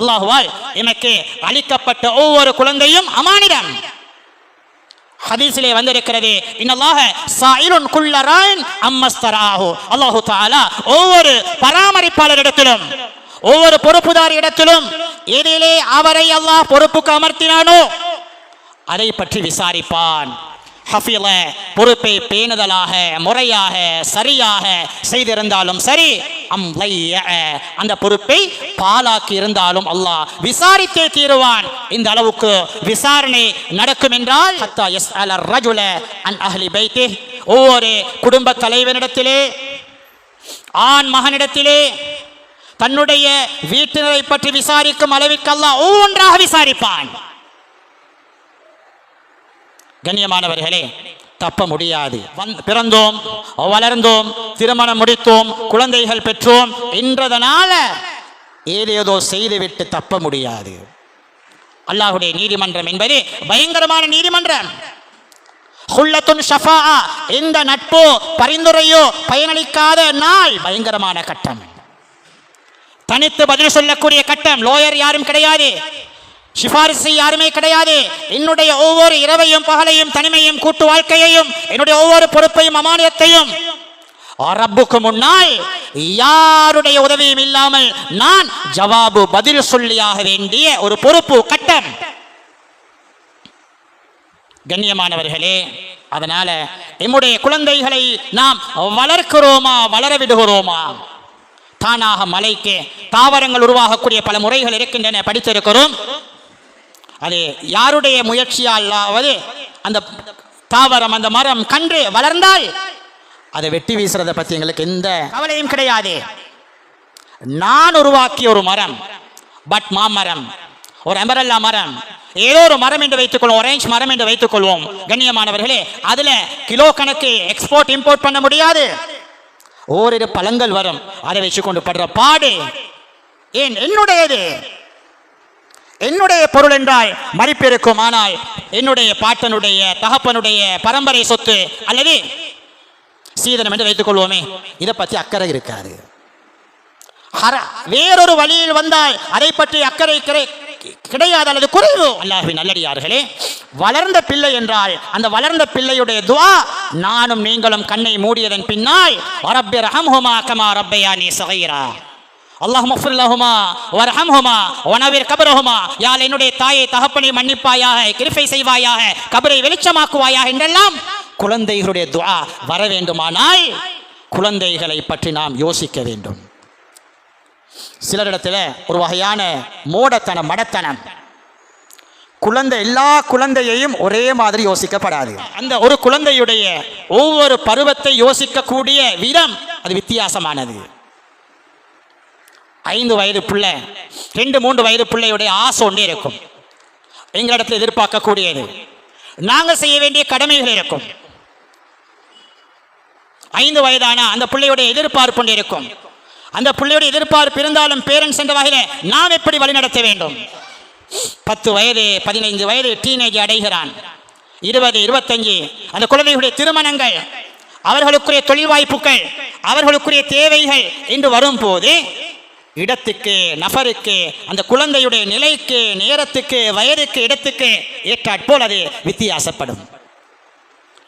அல்லாஹுவால் எனக்கு அளிக்கப்பட்ட ஒவ்வொரு குழந்தையும் அமானிடம் ஹதீஸிலே வந்திருக்கிறது இன்னல்லாஹ சாயிலுன் குல்லரான் அம்மஸ்தராஹு. அல்லாஹு தாலா ஒவ்வொரு பராமரிப்பாளரிடத்திலும் ஒவ்வொரு பொறுப்புதாரி இடத்திலும் எதிலே அவரை அல்லாஹ் பொறுப்புக்கு அமர்த்தினானோ அதை பற்றி விசாரிப்பான். ஹஃபில பொறுப்பை பேணுதலாக முறையாக சரியாக செய்திருந்தாலும் சரி அம் லைய அந்த பொறுப்பை பாலாக்கி இருந்தாலும் அல்லாஹ் விசாரித்தே தீருவான். இந்த அளவுக்கு விசாரணை நடக்கும் என்றால் ஹத்தா எஸ் அல ரஜுல அன் அஹ்லி பைத்தி ஒவ்வொரு குடும்ப தலைவனிடத்திலே ஆண் மகனிடத்திலே தன்னுடைய வீட்டினரை பற்றி விசாரிக்கும் அளவிற்கு அல்லாஹ் ஒவ்வொன்றாக விசாரிப்பான். கண்ணியமானவர்களே தப்ப முடியாது. வந்- பிறந்தோம் வளர்ந்தோம் திருமணம் முடித்தோம் குழந்தைகள் பெற்றோம் என்றதனால ஏதேதோ செய்துவிட்டு தப்ப முடியாது. அல்லாஹுடைய நீதிமன்றம் என்பது பயங்கரமான நீதிமன்றம். ஷஃபா எந்த நட்போ பரிந்துரையோ பயனளிக்காத நாள் பயங்கரமான கட்டம். தனித்து பதில் சொல்லக்கூடிய கட்டம் லோயர் யாரும் கிடையாது. சிபாரிசு யாருமே கிடையாது. என்னுடைய ஒவ்வொரு இரவையும் பகலையும் தனிமையும் கூட்டு வாழ்க்கையையும் என்னுடைய ஒவ்வொரு பொறுப்பையும் அமானியத்தையும் ரப்புக்கு முன்னால் யாருடைய உதவியும் இல்லாமல் நான் ஜவாபு பதில் சொல்லியாக வேண்டிய ஒரு பொறுப்பு கட்டம். கண்ணியமானவர்களே அதனால எம்முடைய குழந்தைகளை நாம் வளர்க்கிறோமா வளர விடுகிறோமா? தானாக மலைக்கு தாவரங்கள் உருவாகக்கூடிய பல முறைகள் இருக்கின்றன படித்திருக்கிறோம். அது யாருடைய முயற்சியாலாவது அந்த தாவரம் அந்த மரம் கன்று வளர்ந்தால் அதை வெட்டி வீசுறதை பற்றி எங்களுக்கு எந்த கவலையும் கிடையாது. நான் உருவாக்கிய ஒரு மரம் பட் மாமரம் ஒரு எமரல்லா மரம். ஏதோ ஒரு மரம் என்று வைத்துக்கொள்வோம் ஒரேஞ்ச் மரம் என்று வைத்துக் கொள்வோம் கண்ணியமானவர்களே அதுல கிலோ கணக்கு எக்ஸ்போர்ட் இம்போர்ட் பண்ண முடியாது. ஓரிரு பழங்கள் வரும். அதை வச்சு கொண்டு படுற பாடு. ஏன்? என்னுடையது. என்னுடைய பொருள் என்றால் மதிப்பிருக்கும் ஆனால் என்னுடைய பாட்டனுடைய தகப்பனுடைய பரம்பரை சொத்து அல்லது சீதனம் என்று வைத்துக் கொள்வோமே. இதை பற்றி அக்கறை இருக்காது. வேறொரு வழியில் வந்தால் அதை பற்றி அக்கறை கிடை- கிடையாது அல்லது குறைவு. அல்லாஹ்வின் நல்லடியார்களே வளர்ந்த பிள்ளை என்றால் அந்த வளர்ந்த பிள்ளையுடைய துவா நானும் நீங்களும் கண்ணை மூடியதன் பின்னால் ரப்பி ரஹம்ஹுமா கமா நீ சகைரா. அல்லாஹ் மஃபுல்லஹுமா வரஹம்ஹுமா வனவிர் கபரஹுமா. யால் என்னுடைய தாயை தகப்பனை மன்னிப்பாயாக கிருப்பை செய்வாயாக கபரை வெளிச்சமாக்குவாயாக என்றெல்லாம் குழந்தைகளுடைய துவா வர வேண்டுமானால் குழந்தைகளை பற்றி நாம் யோசிக்க வேண்டும். சிலரிடத்தில் ஒரு வகையான மூடத்தனம் மடத்தனம். குழந்தை எல்லா குழந்தையையும் ஒரே மாதிரி யோசிக்கப்படாது. அந்த ஒரு குழந்தையுடைய ஒவ்வொரு பருவத்தை யோசிக்கக்கூடிய விதம் அது வித்தியாசமானது. ஐந்து வயது பிள்ளை ரெண்டு மூன்று வயது பிள்ளையுடைய ஆசை ஒன்றே இருக்கும். எங்களிடத்தில் எதிர்பார்க்கக்கூடியது. நாங்கள் செய்ய வேண்டிய கடமைகள் இருக்கும். ஐந்து வயதான அந்த பிள்ளையுடைய எதிர்பார்ப்பு ஒன்று இருக்கும். அந்த பிள்ளையுடைய எதிர்பார்ப்பு இருந்தாலும் பேரண்ட்ஸ் என்ற வகையில் நாம் எப்படி வழிநடத்த வேண்டும்? பத்து வயது பதினைந்து வயது டீனேஜ் அடைகிறான். இருபது இருபத்தஞ்சு அந்த குழந்தைகளுடைய திருமணங்கள் அவர்களுக்குரிய தொழில் வாய்ப்புகள் அவர்களுக்குரிய தேவைகள் என்று வரும்போது இடத்துக்கு நபருக்கு அந்த குழந்தையுடைய நிலைக்கு நேரத்துக்கு வயதுக்கு இடத்துக்கு ஏற்றாற்போல் அது வித்தியாசப்படும்.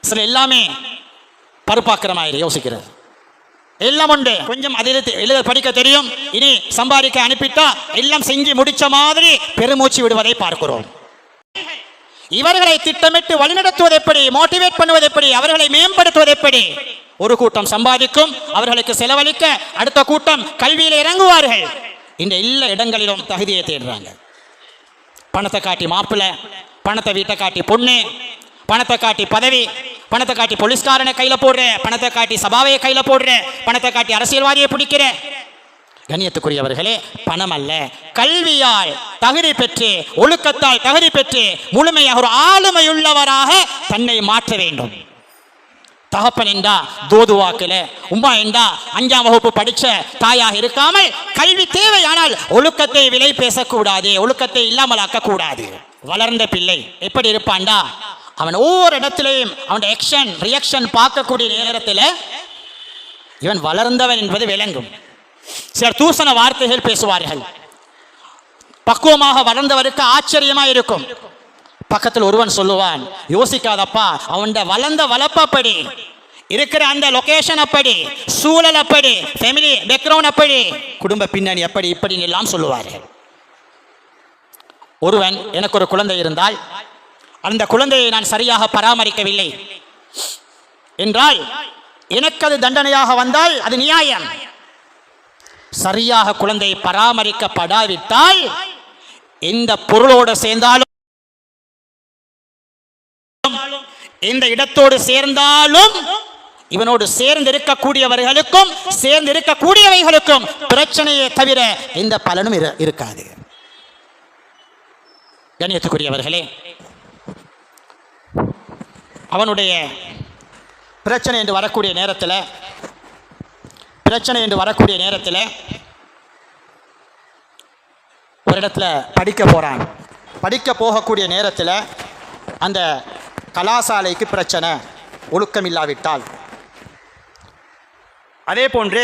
சில எல்லாமே பருப்பாக்கிரமாயிரு யோசிக்கிறது. எல்லாம் உண்டு. கொஞ்சம் அது எழுத எழுத படிக்க தெரியும். இனி சம்பாதிக்க அனுப்பிட்டா எல்லாம் செஞ்சு முடிச்ச மாதிரி பெருமூச்சு விடுவதை பார்க்கிறோம். இவர்களை திட்டமிட்டு வழிநடத்துவது எப்படி? மோட்டிவேட் பண்ணுவது எப்படி? அவர்களை மேம்படுத்துவது எப்படி? ஒரு கூட்டம் சம்பாதிக்கும் அவர்களுக்கு செலவழிக்க அடுத்த கூட்டம் கல்வியில் இறங்குவார்கள். இந்த எல்லா இடங்களிலும் தகுதியை தேடுறாங்க. பணத்தை காட்டி மாப்பிள்ளை பணத்தை வீட்டை காட்டி பொண்ணு பணத்தை காட்டி பதவி பணத்தை காட்டி போலீஸ்காரனை கையில் போடுற பணத்தை காட்டி சபாவையை கையில் போடுற பணத்தை காட்டி அரசியல்வாதியை பிடிக்கிற. கண்ணியத்துக்குரியவர்களே பணம் அல்ல கல்வியால் தகுதி பெற்று ஒழுக்கத்தால் தகுதி பெற்று முழுமையாக ஒரு ஆளுமையுள்ளவராக தன்னை மாற்ற வேண்டும். தகப்பன் என்றா தோதுவாக்கில. உமா என்றா அஞ்சாம் வகுப்பு படிச்ச தாயாக இருக்காமல் கல்வி தேவையானால் ஒழுக்கத்தை விலை பேசக்கூடாது ஒழுக்கத்தை இல்லாமல் ஆக்கக்கூடாது வளர்ந்த பிள்ளை எப்படி இருப்பான்டா? அவன் ஒவ்வொரு இடத்திலையும் அவன் எக்ஷன் ரியாக்ஷன் பார்க்கக்கூடிய நேரத்தில் இவன் வளர்ந்தவன் என்பது விளங்கும். சிலர் தூசண வார்த்தைகள் பேசுவார்கள். பக்குவமாக வளர்ந்தவருக்கு ஆச்சரியமாக இருக்கும் பக்கத்தில் ஒருவன் சொல்லுவான் யோசிக்காதப்பா அவன் வளர்ந்த வளர்ப்பப்படி இருக்கிற அந்த லொகேஷன் அப்படி சூழல் அப்படி ஃபேமிலி பேக்ரவுண்ட் அப்படி குடும்ப பின்னணி அப்படி இப்படி எல்லாம் சொல்லுவார்கள் ஒருவன் எனக்கு ஒரு குழந்தை இருந்தால் அந்த குழந்தையை நான் சரியாக பராமரிக்கவில்லை. என்றால் எனக்கு அது தண்டனையாக வந்தால் அது நியாயம். சரியாக குழந்தை பராமரிக்கப்படாவிட்டால் இந்த பொருளோடு சேர்ந்தாலும் இந்த இடத்தோடு சேர்ந்தாலும் இவனோடு சேர்ந்து இருக்கக்கூடியவர்களுக்கும் சேர்ந்து இருக்கக்கூடியவைகளுக்கும் பிரச்சனையே தவிர எந்த பலனும் இரு- இருக்காது. கணியத்துக்குரியவர்களே அவனுடைய பிரச்சனை என்று வரக்கூடிய நேரத்தில் பிரச்சனை என்று வரக்கூடிய நேரத்தில் ஒரு இடத்துல படிக்க போகிறான் படிக்க போகக்கூடிய நேரத்தில் அந்த கலாசாலைக்கு பிரச்சனை. ஒழுக்கம் இல்லாவிட்டால் அதே போன்று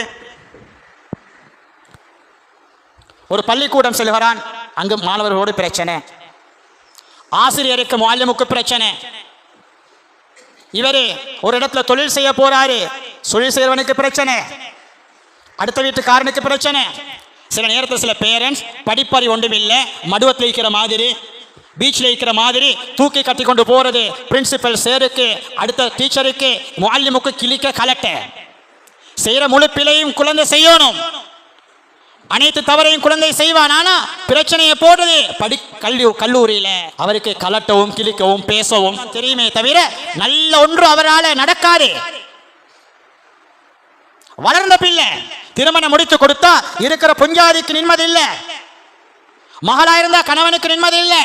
ஒரு பள்ளிக்கூடம் செல்கிறான் அங்கு மாணவர்களோடு பிரச்சனை. ஆசிரியருக்கு மாலியமுக்கு பிரச்சனை. இவரே ஒரு இடத்துல தொழில் செய்ய போறாரு தொழில் செய்யறவனுக்கு பிரச்சனை. அடுத்த வீட்டுக்காரனுக்கு பிரச்சனை. சில நேரத்தில் சில பேரண்ட்ஸ் படிப்பறி ஒன்றும் இல்லை மடுவத்தில் இருக்கிற மாதிரி பீச்சில் இருக்கிற மாதிரி தூக்கி கட்டி கொண்டு போகிறது பிரின்சிபல் சேருக்கு அடுத்த டீச்சருக்கு மாலியமுக்கு கிளிக்க கலட்ட. செய்கிற முழு பிழையும் குழந்தை செய்யணும். அனைத்து தவறையும் குழந்தை செய்வான். ஆனா பிரச்சனையை போடுறது படி கல்வி கல்லூரியில அவருக்கு கலட்டவும் கிழிக்கவும் பேசவும் தெரியுமே தவிர நல்ல ஒன்று அவரால் நடக்காது. வளர்ந்த பிள்ளை திருமணம் முடித்து கொடுத்தா இருக்கிற புஞ்சாதிக்கு நிம்மதி இல்லை மகளா இருந்தா கணவனுக்கு நிம்மதி இல்லை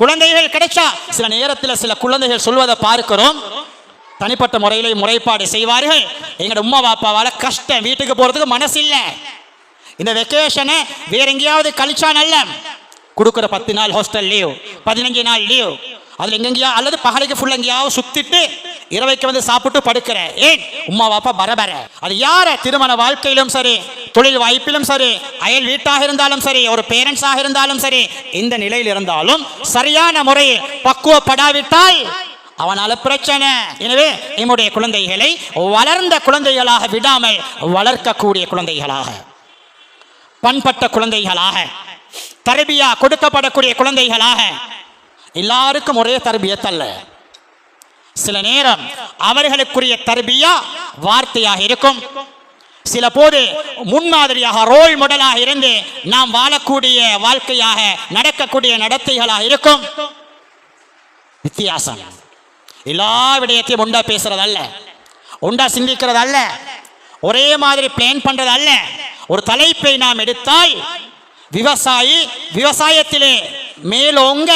குழந்தைகள் கிடைச்சா சில நேரத்தில் சில குழந்தைகள் சொல்வதை பார்க்கிறோம். தனிப்பட்ட முறையிலே முறைப்பாடு செய்வார்கள். எங்களோட உம்மா பாப்பாவால் கஷ்டம் வீட்டுக்கு போகிறதுக்கு மனசு இல்லை இந்த வெக்கேஷனை வேற எங்கேயாவது கழிச்சா நல்ல. கொடுக்குற பத்து நாள் ஹாஸ்டல் லீவ் பதினஞ்சு நாள் லீவ். அதில் எங்கெங்கேயா அல்லது பகலைக்கு ஃபுல் எங்கேயாவது சுற்றிட்டு இரவைக்கு வந்து சாப்பிட்டு படுக்கிற. ஏன் உம்மா பாப்பா பரபர அது யார? திருமண வாழ்க்கையிலும் சரி தொழில் வாய்ப்பிலும் சரி அயல் வீட்டாக இருந்தாலும் சரி ஒரு பேரண்ட்ஸாக இருந்தாலும் சரி இந்த நிலையில் இருந்தாலும் சரியான முறையில் பக்குவப்படாவிட்டால் அவனால பிரச்சனை. எனவே என்னுடைய குழந்தைகளை வளர்ந்த குழந்தைகளாக விடாமல் வளர்க்கக்கூடிய குழந்தைகளாக பண்பட்ட குழந்தைகளாக தரபியா கொடுக்கப்படக்கூடிய குழந்தைகளாக எல்லாருக்கும் ஒரே தரபியத்தல்ல. சில நேரம் அவர்களுக்குரிய தர்பியா வார்த்தையாக இருக்கும். சில போது முன்மாதிரியாக ரோல் மாடலாக இருந்து நாம் வாழக்கூடிய வாழ்க்கையாக நடக்கக்கூடிய நடத்தைகளாக இருக்கும். வித்தியாசம். எல்லா விடயத்தையும் உண்டா பேசுறதல்ல. உண்டா சிந்திக்கிறதல்ல. ஒரே மாதிரி பிளான் பண்றதல்ல. ஒரு தலைப்பை நாம் எடுத்தால் விவசாயி விவசாயத்திலே மேலோங்க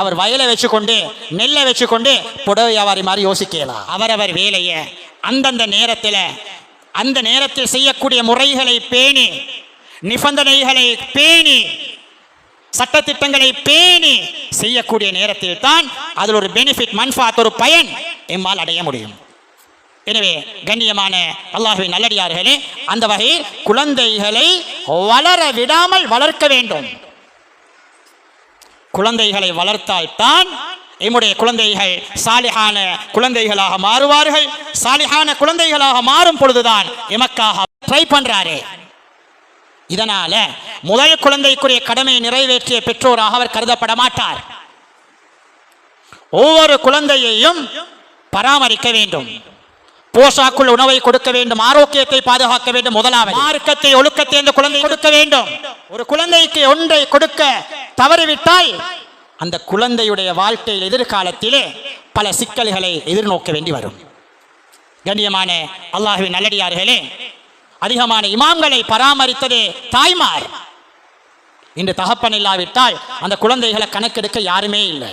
அவர் வயலை வச்சுக்கொண்டு நெல்லை வச்சுக்கொண்டு புடவை வியாபாரி மாதிரி யோசிக்கலாம் அவரவர் வேலையை அந்தந்த நேரத்தில் அந்த நேரத்தில் செய்யக்கூடிய முறைகளை பேணி நிபந்தனைகளை பேணி சட்டத்திட்டங்களை பேணி செய்யக்கூடிய நேரத்தில் தான் அதில் ஒரு பெனிஃபிட் மன்ஃபாத் ஒரு பயன் எம்மால் அடைய முடியும். எனவே கண்ணியமான அல்லாஹுவின் நல்லடியார்களே அந்த வகையில் குழந்தைகளை வளர விடாமல் வளர்க்க வேண்டும். குழந்தைகளை வளர்த்தால்தான் எம்முடைய குழந்தைகள் சாலிஹான குழந்தைகளாக மாறுவார்கள். சாலிஹான குழந்தைகளாக மாறும் பொழுதுதான் எமக்காக ட்ரை பண்றாரு. இதனால முதல் குழந்தைக்குரிய கடமையை நிறைவேற்றிய பெற்றோராக அவர் கருதப்பட மாட்டார் ஒவ்வொரு குழந்தையையும் பராமரிக்க வேண்டும். போஷாக்குள் உணவை கொடுக்க வேண்டும். ஆரோக்கியத்தை பாதுகாக்க வேண்டும். முதலாவது மார்க்கத்தை ஒழுக்கத்தை அந்த குழந்தை கொடுக்க வேண்டும். ஒரு குழந்தைக்கு ஒன்றை கொடுக்க தவறிவிட்டால் அந்த குழந்தையுடைய வாழ்க்கையில் எதிர்காலத்திலே பல சிக்கல்களை எதிர்நோக்க வேண்டி வரும். கண்ணியமான அல்லாஹுவின் நல்லடியார்களே அதிகமான இமாம்களை பராமரித்ததே தாய்மார். இன்று தகப்பன் இல்லாவிட்டால் அந்த குழந்தைகளை கணக்கெடுக்க யாருமே இல்லை.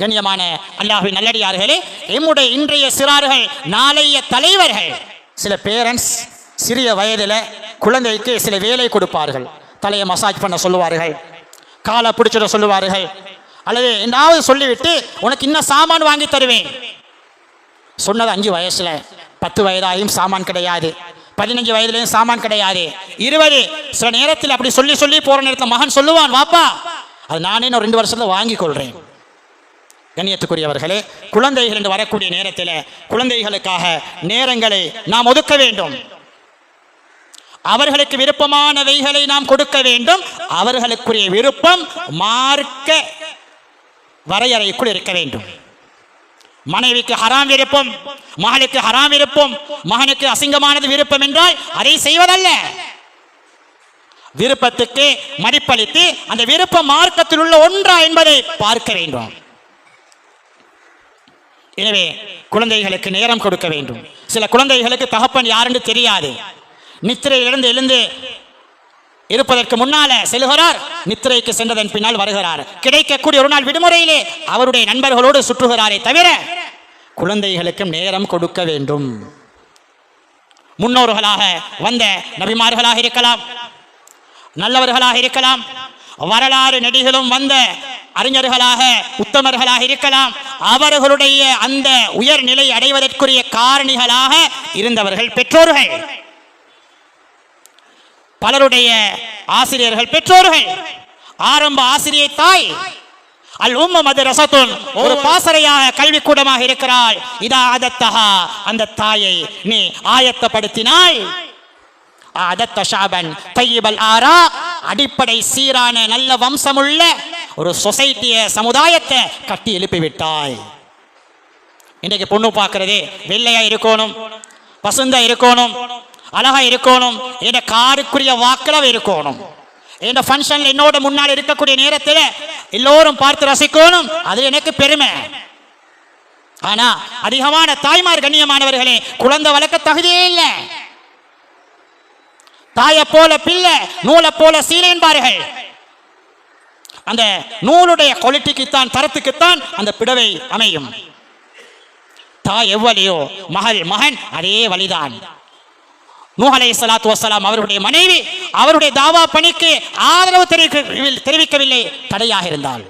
கண்ணியமான அல்லாஹுவின் நல்லடியார்களே எம்முடைய இன்றைய சிறார்கள் நாளைய தலைவர்கள். சில பேரண்ட்ஸ் சிறிய வயதில் குழந்தைக்கு சில வேலை கொடுப்பார்கள். தலையை மசாஜ் பண்ண சொல்லுவார்கள். காலை பிடிச்சிட சொல்லுவார்கள். அல்லது என்னாவது சொல்லிவிட்டு உனக்கு இன்னும் சாமான் வாங்கி தருவேன். சொன்னது அஞ்சு வயசுல. பத்து வயதாயும் சாமான் கிடையாது. பதினஞ்சு வயதுலேயும் சாமான் கிடையாது. இருபது. சில நேரத்தில் அப்படி சொல்லி சொல்லி போற நேரத்தில் மகன் சொல்லுவான் வாப்பா. அது நானே நான் ரெண்டு வருஷத்துல வாங்கி கொள்றேன். கண்ணியத்துக்குரியவர்களே குழந்தைகள் என்று வரக்கூடிய நேரத்தில் குழந்தைகளுக்காக நேரங்களை நாம் ஒதுக்க வேண்டும். அவர்களுக்கு விருப்பமானவைகளை நாம் கொடுக்க வேண்டும். அவர்களுக்குரிய விருப்பம் மார்க்க வரையறைக்குள் இருக்க வேண்டும். மனைவிக்கு ஹராம் விருப்பம் மகளுக்கு ஹராம் விருப்பம் மகனுக்கு அசிங்கமானது விருப்பம் என்றால் அதை செய்வதல்ல. விருப்பத்துக்கு மதிப்பளித்து அந்த விருப்பம் மார்க்கத்தில் உள்ள ஒன்றா என்பதை பார்க்க வேண்டும். எனவே குழந்தைகளுக்கு நேரம் கொடுக்க வேண்டும். சில குழந்தைகளுக்கு தகப்பன் யாருன்னு தெரியாது. நித்திரையிலிருந்து எழுந்து இருப்பதற்கு முன்னால செல்கிறார் நித்திரைக்கு சென்றதன் பின்னால் வருகிறார். கிடைக்கக்கூடிய ஒரு நாள் விடுமுறையிலே அவருடைய நண்பர்களோடு சுற்றுகிறாரே தவிர குழந்தைகளுக்கும் நேரம் கொடுக்க வேண்டும். முன்னோர்களாக வந்த நபிமார்களாக இருக்கலாம் நல்லவர்களாக இருக்கலாம் வரலாறு நெடிகளும் வந்த அறிஞர்களாக உத்தமர்களாக இருக்கலாம் அவர்களுடைய அந்த உயர்நிலை அடைவதற்குரிய காரணிகளாக இருந்தவர்கள் பெற்றோர்கள். பலருடைய ஆசிரியர்கள் பெற்றோர்கள். ஆரம்ப ஆசிரியை தாய் அல் உம்ம மதரசத்துன் ஒரு பாசறையாக கல்விக்கூடமாக இருக்கிறாள். இதா அதத்தஹா அந்த தாயை நீ ஆயத்தப்படுத்தினாய். அதத்த ஷாபன் தையிபல் ஆரா அடிப்படை சீரான நல்ல வம்சமுள்ள ஒரு சொசைட்டிய சமுதாயத்தை கட்டி எழுப்பி விட்டாய் இன்றைக்கு பொண்ணு பார்க்கறதே வெள்ளையா இருக்கணும் பசுந்தா இருக்கணும் அழகா இருக்கணும். என்ற காருக்குரிய வாக்களவு இருக்கணும். என்னோட ஃபங்க்ஷன்ல என்னோட முன்னால் இருக்கக்கூடிய நேரத்தில் எல்லோரும் பார்த்து ரசிக்கணும். அது எனக்கு பெருமை. ஆனா அதிகமான தாய்மார் கண்ணியமானவர்களே குழந்தை வளர்க்க தகுதியே இல்லை. தாயை போல பிள்ளை நூலை போல சீலைன்பார்கள் அந்த நூலுடைய குவாலிட்டிக்குத்தான் தரத்துக்குத்தான் அந்த பிடவை அமையும். தாய் எவ்வளையோ மகள் மகன் அதே வழிதான். நூஹ் அலைஹி ஸலாத்து வஸலாம் அவருடைய மனைவி அவருடைய தாவா பணிக்கு ஆதரவு தெரிவிக்க தெரிவிக்கவில்லை தடையாக இருந்தால்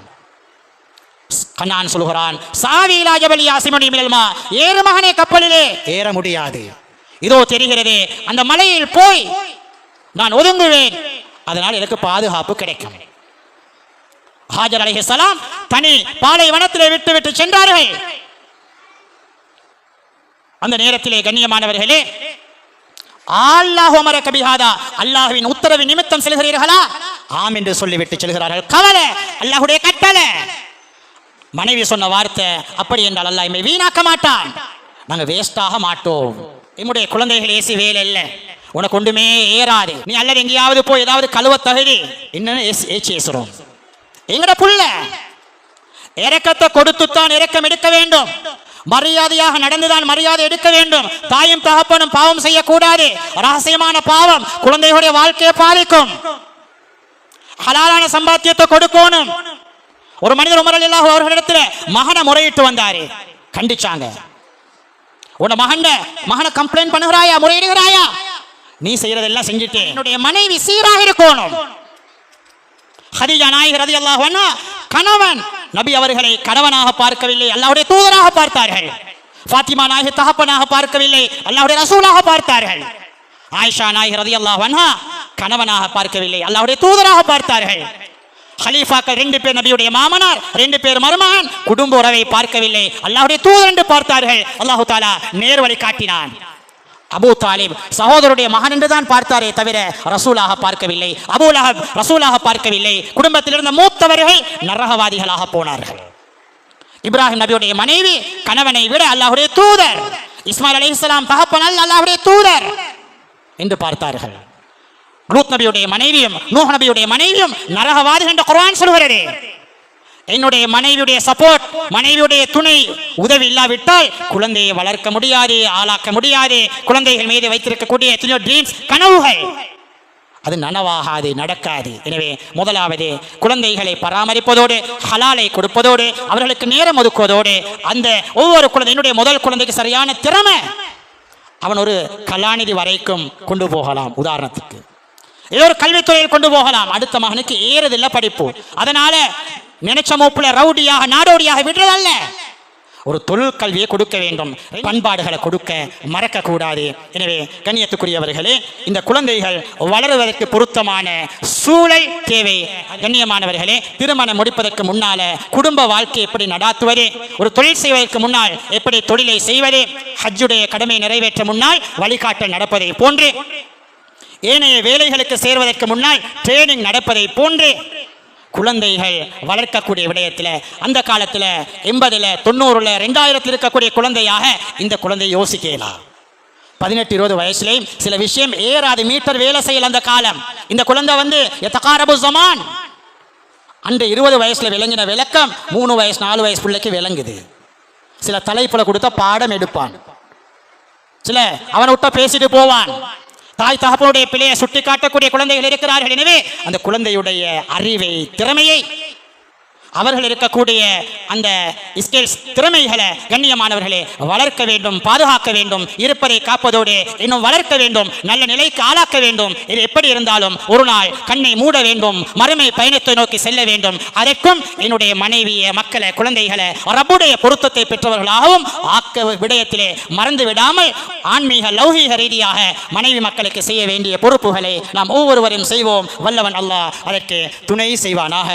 கண்ணான் சொல்கிறான் சாவிலா ஜபலி யாசிமணி மினல்மா ஏறு மகனே கப்பலிலே. ஏற முடியாது. இதோ தெரிகிறதே அந்த மலையில் போய் நான் ஒதுங்குவேன். அதனால் எனக்கு பாதுகாப்பு கிடைக்கும். ஹாஜர் அலைஹிஸ்ஸலாம் தனி பாலைவனத்திலே விட்டு விட்டு சென்றார்கள். அந்த நேரத்திலே கண்ணியமானவர்களே அல்லாஹுவின் உத்தரவு நிமித்தம் செல்கிறீர்களா? ஆம் என்று சொல்லிவிட்டு செல்கிறார்கள். கவலை அல்லாஹுடைய கட்டளை. மனைவி சொன்ன வார்த்தை அப்படி என்றால் அல்லாஹ் எம்மை வீணாக்க மாட்டான். நாங்கள் வேஸ்டாக மாட்டோம். என்னுடைய குழந்தைகள் ஏசி வேலை இல்லை. உனக்கு ஒன்றுமே ஏறாது. நீ அல்லது எங்கேயாவது போய் ஏதாவது கழுவ தகுதி. என்னன்னு ஏசி ஏசுறோம். எங்கட புள்ள. இறக்கத்தை கொடுத்துத்தான் இறக்கம் எடுக்க வேண்டும். மரியாதையாக நடந்துதான் மரியாதை எடுக்க வேண்டும். தாயும் தகப்பனும் பாவம் செய்யக்கூடாது. ரகசியமான பாவம் குழந்தைகளுடைய வாழ்க்கையை பாதிக்கும். ஹலாலான சம்பாத்தியத்தை கொடுக்கணும். ஒரு மனிதர் உமரல் அல்லாஹ் அவர்களிடத்துல மகனை முறையிட்டு வந்தாரு. கண்டிச்சாங்க. உன மகன் மகனை கம்ப்ளைண்ட் பண்ணுகிறாயா முறையிடுகிறாயா? நீ செய்யறதெல்லாம் செஞ்சுட்டு என்னுடைய மனைவி சீராக இருக்கணும். ஹதிஜா நாயகர் ரலியல்லாஹு அல்லாஹ் கணவன் நபி அவர்களை கணவனாக பார்க்கவில்லை அல்லாவுடைய தூதராக பார்த்தார்கள். பாத்திமா நாயகி தகப்பனாக பார்க்கவில்லை அல்லாவுடைய ரசூலாக பார்த்தார்கள். ஆயிஷா நாயகி ரதி அல்லாஹா கணவனாக பார்க்கவில்லை அல்லாவுடைய தூதராக பார்த்தார்கள். ஹலீஃபாக்கள் ரெண்டு பேர் நபியுடைய மாமனார் ரெண்டு பேர் மருமகன் குடும்ப உறவை பார்க்கவில்லை அல்லாவுடைய தூதர் என்று பார்த்தார்கள். அல்லாஹு தாலா நேர்வழி காட்டினான். அபூ தாலிப் சகோதரருடைய மகன் என்றுதான் பார்த்தாரே தவிர ரசூலாக பார்க்கவில்லை. அபூலஹப் ரசூலாக பார்க்கவில்லை. குடும்பத்தில் இருந்த மூத்தவர்கள் நரகவாதிகளாக போனார்கள். இப்ராஹிம் நபியுடைய மனைவி கணவனை விட அல்லாஹுடைய தூதர் இஸ்மாயில் அலி இஸ்லாம் தகப்பனால் அல்லாஹுடைய தூதர் என்று பார்த்தார்கள். லூத் நபியுடைய மனைவியும் நூஹ் நபியுடைய மனைவியும் நரகவாதிகள் என்று குர்ஆன் சொல்கிறது. என்னுடைய மனைவியுடைய சப்போர்ட் மனைவியுடைய துணை உதவி இல்லாவிட்டால் குழந்தையை வளர்க்க முடியாது ஆளாக்க முடியாது. குழந்தைகள் மீது வைத்திருக்கக்கூடிய எத்தனையோ ட்ரீம்ஸ் கனவுகள். அது நனவாகாது நடக்காது. எனவே முதலாவது குழந்தைகளை பராமரிப்பதோடு ஹலாலை கொடுப்பதோடு அவர்களுக்கு நேரம் ஒதுக்குவதோடு அந்த ஒவ்வொரு குழந்தை என்னுடைய முதல் குழந்தைக்கு சரியான திறமை அவன் ஒரு கலாநிதி வரைக்கும் கொண்டு போகலாம் உதாரணத்துக்கு. ஏதோ ஒரு கல்வித்துறையில் கொண்டு போகலாம். அடுத்த மகனுக்கு ஏறதில்லை படிப்பு. அதனால நினைச்ச மூப்புல ரவுடியாக நாடோடியாக விடுறதல்ல. ஒரு தொழில் கல்வியை கொடுக்க வேண்டும். பண்பாடுகளை கொடுக்க மறக்கக்கூடாது. எனவே கண்ணியத்துக்குரியவர்களே இந்த குழந்தைகள் வளருவதற்கு பொருத்தமான சூழல் தேவை. கண்ணியமானவர்களே திருமணம் முடிப்பதற்கு முன்னால குடும்ப வாழ்க்கை எப்படி நடாத்துவது? ஒரு தொழில் செய்வதற்கு முன்னால் எப்படி தொழிலை செய்வது? ஹஜ்ஜுடைய கடமை நிறைவேற்ற முன்னால் வழிகாட்டல் நடப்பதை போன்று ஏனைய வேலைகளுக்கு சேர்வதற்கு முன்னால் ட்ரெயினிங் நடப்பதை போன்று குழந்தைகள் வளர்க்கக்கூடிய விடயத்தில் அந்த காலத்தில் எண்பதில் தொண்ணூறுல ரெண்டாயிரத்தில் இருக்கக்கூடிய குழந்தையாக இந்த குழந்தை யோசிக்கலாம் பதினெட்டு இருபது வயசுலேயும் சில விஷயம் ஏறாது. மீட்டர் வேலை செய்யல அந்த காலம். இந்த குழந்தை வந்து எத்தகாரபு சமான் அந்த இருபது வயசுல விளங்கின விளக்கம் மூணு வயசு நாலு வயசு பிள்ளைக்கு விளங்குது. சில தலைப்புல கொடுத்த பாடம் எடுப்பான். சில அவனை விட்ட பேசிட்டு போவான். தாய் தகப்பனுடைய பிள்ளையை சுட்டி காட்டக்கூடிய குழந்தைகள் இருக்கிறார்கள். எனவே அந்த குழந்தையுடைய அறிவை திறமையை அவர்கள் இருக்கக்கூடிய அந்த ஸ்கில்ஸ் திறமைகளை கண்ணியமானவர்களே வளர்க்க வேண்டும் பாதுகாக்க வேண்டும் இருப்பதை காப்பதோடு இன்னும் வளர்க்க வேண்டும் நல்ல நிலைக்கு ஆளாக்க வேண்டும். இது எப்படி இருந்தாலும் ஒரு நாள் கண்ணை மூட வேண்டும் மறுமை பயணத்தை நோக்கி செல்ல வேண்டும். அதற்கும் என்னுடைய மனைவியை மக்களை குழந்தைகளை ரப்புடைய பொருத்தத்தை பெற்றவர்களாகவும் ஆக்க விடயத்திலே மறந்து விடாமல் ஆன்மீக லௌகீக ரீதியாக மனைவி மக்களுக்கு செய்ய வேண்டிய பொறுப்புகளை நாம் ஒவ்வொருவரும் செய்வோம். வல்லவன் அல்லாஹ் அதற்கு துணை செய்வானாக.